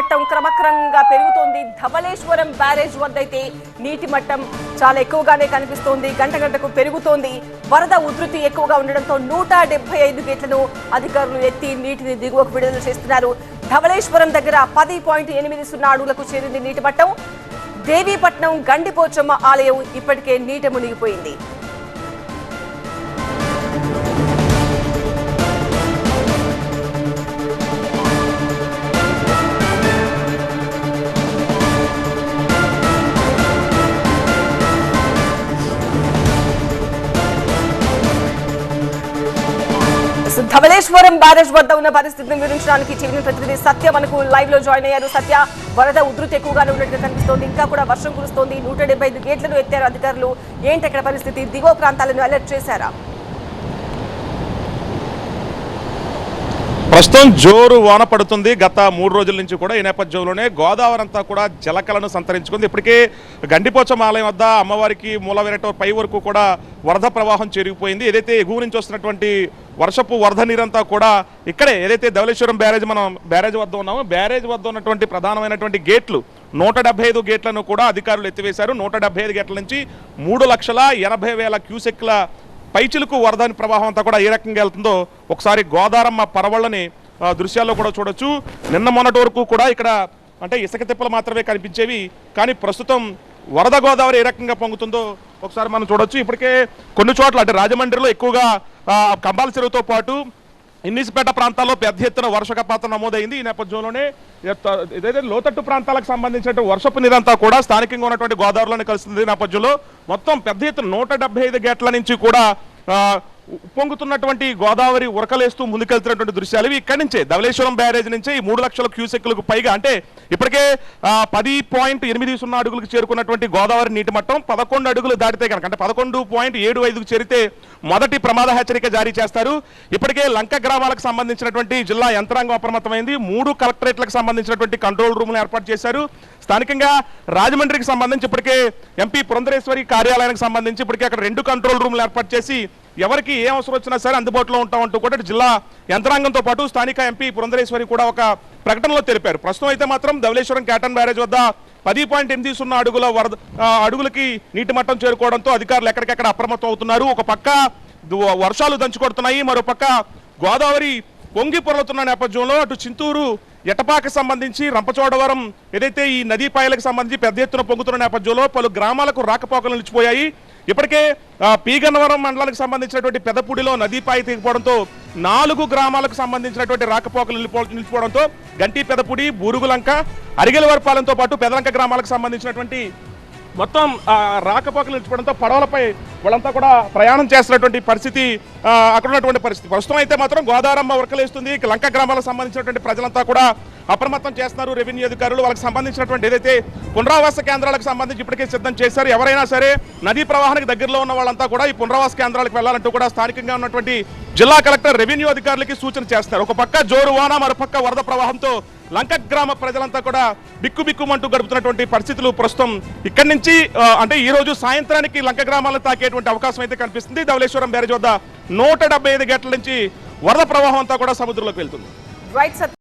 మట్టం క్రమక్రమంగా పెరుగుతోంది. ధవళేశ్వరం బ్యారేజ్ వద్ద అయితే నీటి మట్టం చాలా ఎక్కువగానే కనిపిస్తోంది. గంట గంటకు పెరుగుతోంది. వరద ఉధృతి ఎక్కువగా ఉండడంతో నూట డెబ్బై ఐదు గేట్లను అధికారులు ఎత్తి నీటిని దిగువకు విడుదల చేస్తున్నారు. ధవళేశ్వరం దగ్గర పది పాయింట్ ఎనిమిది సున్నా అడుగులకు చేరింది నీటి మట్టం దేవీపట్నం గండిపోచమ్మ ఆలయం ఇప్పటికే నీట మునిగిపోయింది. ధవళేశ్వరం బ్యారేజ్ వద్ద ఉన్న పరిస్థితిని వివరించడానికి టీవీ ప్రతినిధి సత్య మనకు లైవ్లో జాయిన్ అయ్యారు. సత్య వరద ఉధృతి ఎక్కువగానే ఉన్నట్టుగా కనిపిస్తోంది. ఇంకా కూడా వర్షం కురుస్తోంది. నూట డెబ్బై ఐదు గేట్లను ఎత్తారు అధికారులు. ఏంటి అక్కడ పరిస్థితి? దిగువ ప్రాంతాలను అలర్ట్ చేశారా? ప్రస్తుతం జోరు వాన పడుతుంది. గత మూడు రోజుల నుంచి కూడా ఈ నేపథ్యంలోనే గోదావరి అంతా కూడా జలకలను సంతరించుకుంది. ఇప్పటికే గండిపోచం ఆలయం వద్ద అమ్మవారికి మూలవేరటో పై వరకు కూడా వరద ప్రవాహం చేరిగిపోయింది. ఏదైతే ఎగువ నుంచి వస్తున్నటువంటి వర్షపు వరద నీరంతా కూడా ఇక్కడే ఏదైతే ధవళేశ్వరం బ్యారేజ్ మనం బ్యారేజ్ వద్ద ఉన్నామో బ్యారేజ్ వద్ద ఉన్నటువంటి ప్రధానమైనటువంటి గేట్లు నూట డెబ్బై ఐదు గేట్లను కూడా అధికారులు ఎత్తివేశారు. నూట డెబ్బై ఐదు గేట్ల నుంచి మూడు లక్షల ఎనభై వేల క్యూసెక్ల పైచిలుకు వరదని ప్రవాహం అంతా కూడా ఏ రకంగా వెళ్తుందో ఒకసారి గోదారమ్మ పరవళ్ళని దృశ్యాల్లో కూడా చూడొచ్చు. నిన్న మొన్నటి వరకు కూడా ఇక్కడ అంటే ఇసుక తిప్పలు మాత్రమే కనిపించేవి కానీ ప్రస్తుతం వరద గోదావరి ఏ రకంగా పొంగుతుందో ఒకసారి మనం చూడొచ్చు. ఇప్పటికే కొన్ని చోట్ల అంటే రాజమండ్రిలో ఎక్కువగా కంబాల చెరువుతో పాటు ఇన్నిసిపేట ప్రాంతాల్లో పెద్ద ఎత్తున వర్షపాతం నమోదైంది. ఈ నేపథ్యంలోనే ఏదైతే లోతట్టు ప్రాంతాలకు సంబంధించిన వర్షపు నీరంతా కూడా స్థానికంగా ఉన్నటువంటి గోదావరిలోనే కలుస్తుంది. ఈ నేపథ్యంలో మొత్తం పెద్ద ఎత్తున నూట ఐదు గేట్ల నుంచి కూడా పొంగుతున్నటువంటి ఉప్పొంగుతున్నటువంటి గోదావరి ఉరకలేస్తూ ముందుకెళ్తున్నటువంటి దృశ్యాలు ఇవి. ఇక్కడి నుంచే ధవళేశ్వరం బ్యారేజ్ నుంచే ఈ మూడు లక్షల క్యూసెక్లకు పైగా అంటే ఇప్పటికే పది పాయింట్ ఎనిమిది సున్నా అడుగులకు చేరుకున్నటువంటి గోదావరి నీటి మట్టం పదకొండు అడుగులు దాటితే కనుక అంటే పదకొండు పాయింట్ ఏడు ఐదుకు చేరితే మొదటి ప్రమాద హెచ్చరిక జారీ చేస్తారు. ఇప్పటికే లంక గ్రామాలకు సంబంధించినటువంటి జిల్లా యంత్రాంగం అప్రమత్తమైంది. మూడు కలెక్టరేట్లకు సంబంధించినటువంటి కంట్రోల్ రూమ్లు ఏర్పాటు చేశారు. స్థానికంగా రాజమండ్రికి సంబంధించి ఇప్పటికే ఎంపీ పురంధరేశ్వరి కార్యాలయానికి సంబంధించి ఇప్పటికే అక్కడ రెండు కంట్రోల్ రూమ్లు ఏర్పాటు చేసి ఎవరికి ఏ అవసరం వచ్చినా సరే అందుబాటులో ఉంటామంటూ కూడా జిల్లా యంత్రాంగంతో పాటు స్థానిక ఎంపీ పురంధరేశ్వరి కూడా ఒక ప్రకటనలో తెలిపారు. ప్రస్తుతం అయితే మాత్రం ధవళేశ్వరం క్యాటన్ బ్యారేజ్ వద్ద పది పాయింట్ ఎనిమిది సున్నా అడుగుల వరద అడుగులకి నీటి మట్టం చేరుకోవడంతో అధికారులు ఎక్కడికెక్కడ అప్రమత్తం అవుతున్నారు. ఒక పక్క వర్షాలు దంచుకొడుతున్నాయి. మరో పక్క గోదావరి పొంగి పొరలుతున్న నేపథ్యంలో అటు చింతూరు ఎటపాక సంబంధించి రంపచోడవరం ఏదైతే ఈ నదీ పాయలకు సంబంధించి పెద్ద ఎత్తున పొంగుతున్న నేపథ్యంలో పలు గ్రామాలకు రాకపోకలు నిలిచిపోయాయి. ఇప్పటికే పీగన్నవరం మండలానికి సంబంధించినటువంటి పెదపూడిలో నదీపాయి తెగిపోవడంతో నాలుగు గ్రామాలకు సంబంధించినటువంటి రాకపోకలు నిలిపో నిలిచిపోవడంతో గంటి పెదపూడి బూరుగులంక అరిగెలవరపాలెంతో పాటు పెదలంక గ్రామాలకు సంబంధించినటువంటి మొత్తం రాకపోకలు నిలిచిపోవడంతో పడవలపై వాళ్ళంతా కూడా ప్రయాణం చేస్తున్నటువంటి పరిస్థితి అక్కడ ఉన్నటువంటి పరిస్థితి. ప్రస్తుతం అయితే మాత్రం గోదావరమ్మ ఉరకలేస్తుంది. లంక గ్రామాలకు సంబంధించినటువంటి ప్రజలంతా కూడా అప్రమత్తం చేస్తున్నారు రెవెన్యూ అధికారులు. వాళ్ళకి సంబంధించినటువంటి ఏదైతే పునరావాస కేంద్రాలకు సంబంధించి ఇప్పటికే సిద్ధం చేశారు ఎవరైనా సరే నదీ ప్రవాహానికి దగ్గరలో ఉన్న వాళ్ళంతా కూడా ఈ పునరావాస కేంద్రాలకు వెళ్ళాలంటూ కూడా స్థానికంగా ఉన్నటువంటి జిల్లా కలెక్టర్ రెవెన్యూ అధికారులకి సూచన చేస్తారు. ఒక పక్క జోరు వాన మరోపక్క వరద ప్రవాహంతో లంక గ్రామ ప్రజలంతా కూడా బిక్కు బిక్కుమంటూ గడుపుతున్నటువంటి పరిస్థితులు ప్రస్తుతం ఇక్కడి నుంచి అంటే ఈ రోజు సాయంత్రానికి లంక గ్రామాలను తాకేటువంటి అవకాశం అయితే కనిపిస్తుంది. ధవళేశ్వరం బ్యారేజ్ వద్ద నూట డెబ్బై ఐదు గేట్ల నుంచి వరద ప్రవాహం అంతా కూడా సముద్రంలోకి వెళ్తుంది. రైట్